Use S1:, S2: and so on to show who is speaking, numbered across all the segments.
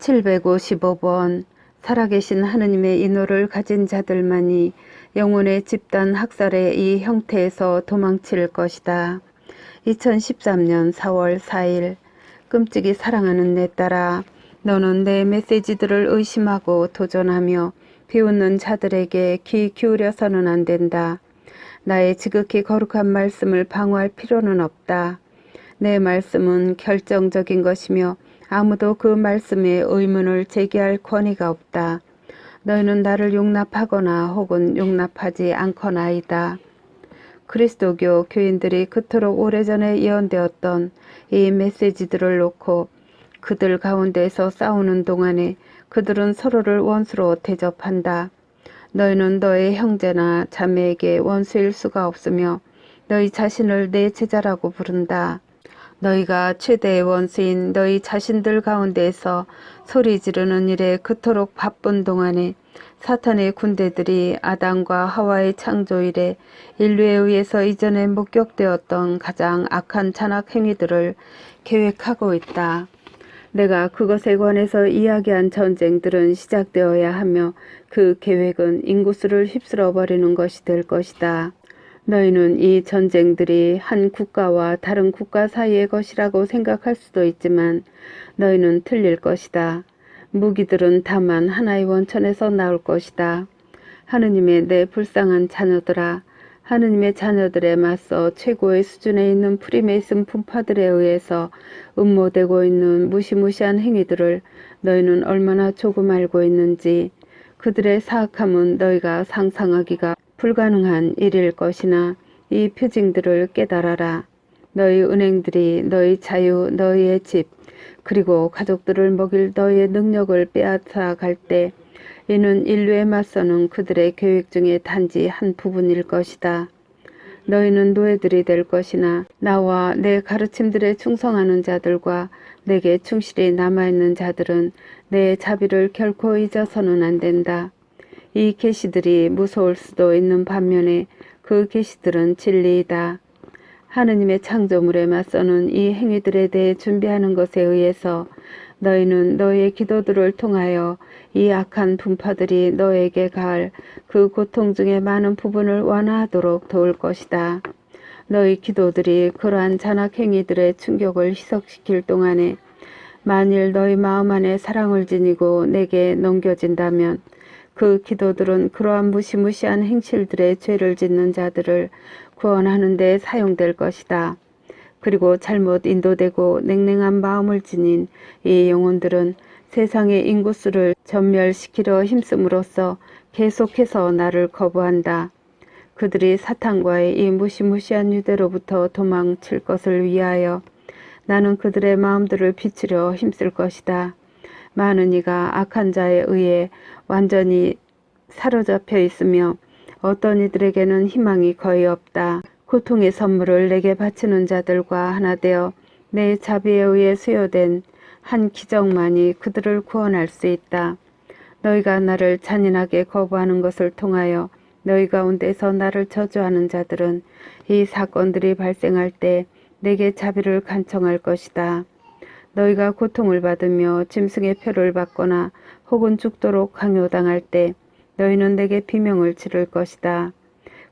S1: 755번 살아계신 하느님의 인호를 가진 자들만이 영혼의 집단 학살의 이 형태에서 도망칠 것이다. 2013년 4월 4일 끔찍이 사랑하는 내 딸아 너는 내 메시지들을 의심하고 도전하며 비웃는 자들에게 귀 기울여서는 안 된다. 나의 지극히 거룩한 말씀을 방어할 필요는 없다. 내 말씀은 결정적인 것이며 아무도 그 말씀에 의문을 제기할 권위가 없다. 너희는 나를 용납하거나 혹은 용납하지 않거나이다. 그리스도교 교인들이 그토록 오래전에 예언되었던 이 메시지들을 놓고 그들 가운데서 싸우는 동안에 그들은 서로를 원수로 대접한다. 너희는 너의 형제나 자매에게 원수일 수가 없으며 너희 자신을 내 제자라고 부른다. 너희가 최대의 원수인 너희 자신들 가운데에서 소리 지르는 일에 그토록 바쁜 동안에 사탄의 군대들이 아담과 하와의 창조일에 인류에 의해서 이전에 목격되었던 가장 악한 잔악 행위들을 계획하고 있다. 내가 그것에 관해서 이야기한 전쟁들은 시작되어야 하며 그 계획은 인구수를 휩쓸어 버리는 것이 될 것이다. 너희는 이 전쟁들이 한 국가와 다른 국가 사이의 것이라고 생각할 수도 있지만 너희는 틀릴 것이다. 무기들은 다만 하나의 원천에서 나올 것이다. 하느님의 내 불쌍한 자녀들아, 하느님의 자녀들에 맞서 최고의 수준에 있는 프리메이슨 분파들에 의해서 음모되고 있는 무시무시한 행위들을 너희는 얼마나 조금 알고 있는지 그들의 사악함은 너희가 상상하기가 불가능한 일일 것이나 이 표징들을 깨달아라. 너희 은행들이 너희 자유, 너희의 집, 그리고 가족들을 먹일 너희의 능력을 빼앗아 갈 때 이는 인류에 맞서는 그들의 계획 중에 단지 한 부분일 것이다. 너희는 노예들이 될 것이나 나와 내 가르침들에 충성하는 자들과 내게 충실히 남아있는 자들은 내 자비를 결코 잊어서는 안 된다. 이 계시들이 무서울 수도 있는 반면에 그 계시들은 진리이다. 하느님의 창조물에 맞서는 이 행위들에 대해 준비하는 것에 의해서 너희는 너희의 기도들을 통하여 이 악한 분파들이 너에게 가할 그 고통 중에 많은 부분을 완화하도록 도울 것이다. 너희 기도들이 그러한 잔악 행위들의 충격을 희석시킬 동안에 만일 너희 마음 안에 사랑을 지니고 내게 넘겨진다면 그 기도들은 그러한 무시무시한 행실들의 죄를 짓는 자들을 구원하는 데 사용될 것이다. 그리고 잘못 인도되고 냉랭한 마음을 지닌 이 영혼들은 세상의 인구수를 전멸시키려 힘씀으로써 계속해서 나를 거부한다. 그들이 사탄과의 이 무시무시한 유대로부터 도망칠 것을 위하여 나는 그들의 마음들을 비추려 힘쓸 것이다. 많은 이가 악한 자에 의해 완전히 사로잡혀 있으며 어떤 이들에게는 희망이 거의 없다. 고통의 선물을 내게 바치는 자들과 하나 되어 내 자비에 의해 수여된 한 기적만이 그들을 구원할 수 있다. 너희가 나를 잔인하게 거부하는 것을 통하여 너희 가운데서 나를 저주하는 자들은 이 사건들이 발생할 때 내게 자비를 간청할 것이다. 너희가 고통을 받으며 짐승의 표를 받거나 혹은 죽도록 강요당할 때 너희는 내게 비명을 지를 것이다.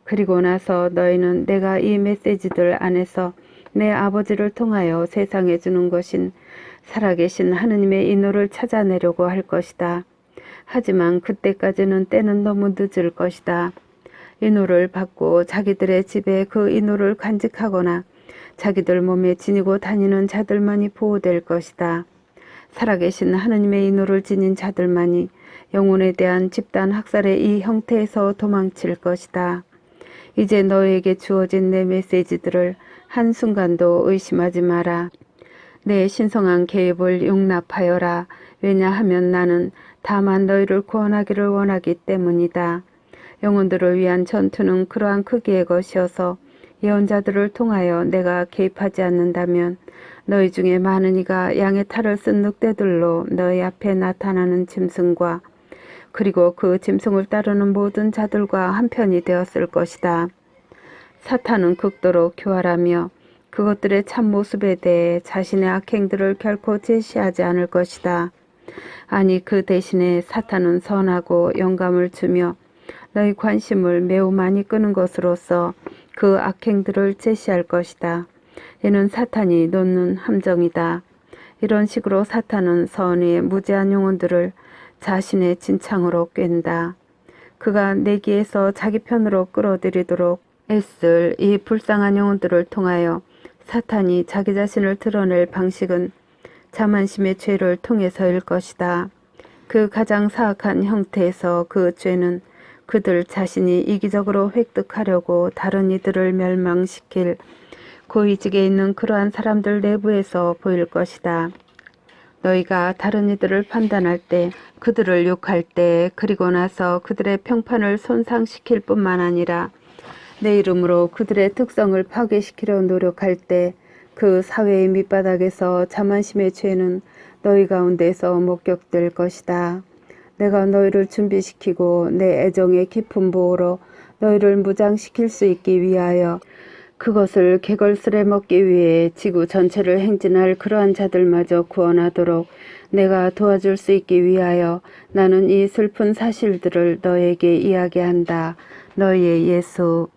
S1: 그리고 나서 너희는 내가 이 메시지들 안에서 내 아버지를 통하여 세상에 주는 것인 살아계신 하느님의 인호를 찾아내려고 할 것이다. 하지만 그때까지는 때는 너무 늦을 것이다. 인호를 받고 자기들의 집에 그 인호를 간직하거나 자기들 몸에 지니고 다니는 자들만이 보호될 것이다. 살아계신 하느님의 인호를 지닌 자들만이 영혼에 대한 집단 학살의 이 형태에서 도망칠 것이다. 이제 너에게 주어진 내 메시지들을 한순간도 의심하지 마라. 내 신성한 개입을 용납하여라. 왜냐하면 나는 다만 너희를 구원하기를 원하기 때문이다. 영혼들을 위한 전투는 그러한 크기의 것이어서 예언자들을 통하여 내가 개입하지 않는다면 너희 중에 많은 이가 양의 탈을 쓴 늑대들로 너희 앞에 나타나는 짐승과 그리고 그 짐승을 따르는 모든 자들과 한편이 되었을 것이다. 사탄은 극도로 교활하며 그것들의 참모습에 대해 자신의 악행들을 결코 제시하지 않을 것이다. 아니 그 대신에 사탄은 선하고 영감을 주며 너희 관심을 매우 많이 끄는 것으로서 그 악행들을 제시할 것이다. 이는 사탄이 놓는 함정이다. 이런 식으로 사탄은 선의 무제한 영혼들을 자신의 진창으로 꿰는다. 그가 내기에서 자기 편으로 끌어들이도록 애쓸 이 불쌍한 영혼들을 통하여 사탄이 자기 자신을 드러낼 방식은 자만심의 죄를 통해서일 것이다. 그 가장 사악한 형태에서 그 죄는 그들 자신이 이기적으로 획득하려고 다른 이들을 멸망시킬 고위직에 있는 그러한 사람들 내부에서 보일 것이다. 너희가 다른 이들을 판단할 때, 그들을 욕할 때, 그리고 나서 그들의 평판을 손상시킬 뿐만 아니라 내 이름으로 그들의 특성을 파괴시키려 노력할 때, 그 사회의 밑바닥에서 자만심의 죄는 너희 가운데서 목격될 것이다. 내가 너희를 준비시키고 내 애정의 깊은 보호로 너희를 무장시킬 수 있기 위하여 그것을 개걸스레 먹기 위해 지구 전체를 행진할 그러한 자들마저 구원하도록 내가 도와줄 수 있기 위하여 나는 이 슬픈 사실들을 너에게 이야기한다. 너희의 예수